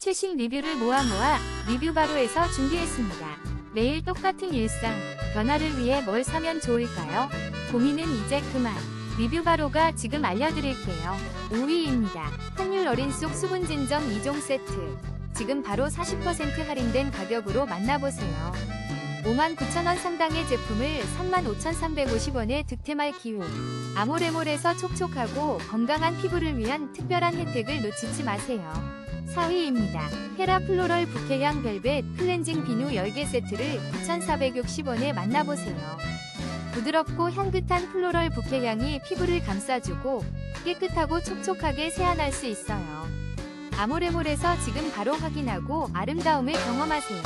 최신 리뷰를 모아 모아 리뷰바로에서 준비했습니다. 매일 똑같은 일상, 변화를 위해 뭘 사면 좋을까요? 고민은 이제 그만. 리뷰바로가 지금 알려드릴게요. 5위입니다. 확률 어린 속 수분 진정 2종 세트. 지금 바로 40% 할인된 가격으로 만나보세요. 59,000원 상당의 제품을 35,350원에 득템할 기회. 아모레몰에서 촉촉하고 건강한 피부를 위한 특별한 혜택을 놓치지 마세요. 4위입니다. 헤라 플로럴 부케향 벨벳 클렌징 비누 10개 세트를 9,460원에 만나보세요. 부드럽고 향긋한 플로럴 부케향이 피부를 감싸주고 깨끗하고 촉촉하게 세안할 수 있어요. 아모레몰에서 지금 바로 확인하고 아름다움을 경험하세요.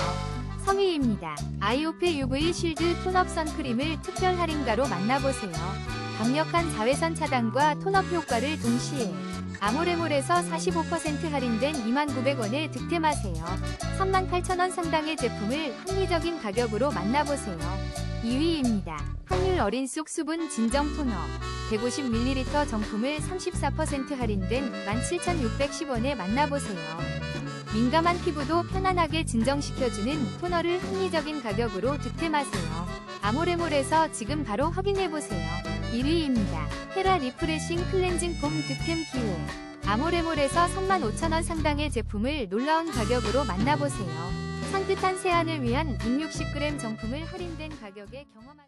3위입니다. 아이오페 UV 쉴드 톤업 선크림을 특별 할인가로 만나보세요. 강력한 자외선 차단과 톤업 효과를 동시에 아모레몰에서 45% 할인된 29,000원에 득템하세요. 38,000원 상당의 제품을 합리적인 가격으로 만나보세요. 2위입니다. 확률 어린 속 수분 진정 토너 150ml 정품을 34% 할인된 17,610원에 만나보세요. 민감한 피부도 편안하게 진정시켜주는 토너를 합리적인 가격으로 득템하세요. 아모레몰에서 지금 바로 확인해보세요. 1위입니다. 헤라 리프레싱 클렌징 폼 득템 기회. 아모레몰에서 35,000원 상당의 제품을 놀라운 가격으로 만나보세요. 산뜻한 세안을 위한 160g 정품을 할인된 가격에 경험하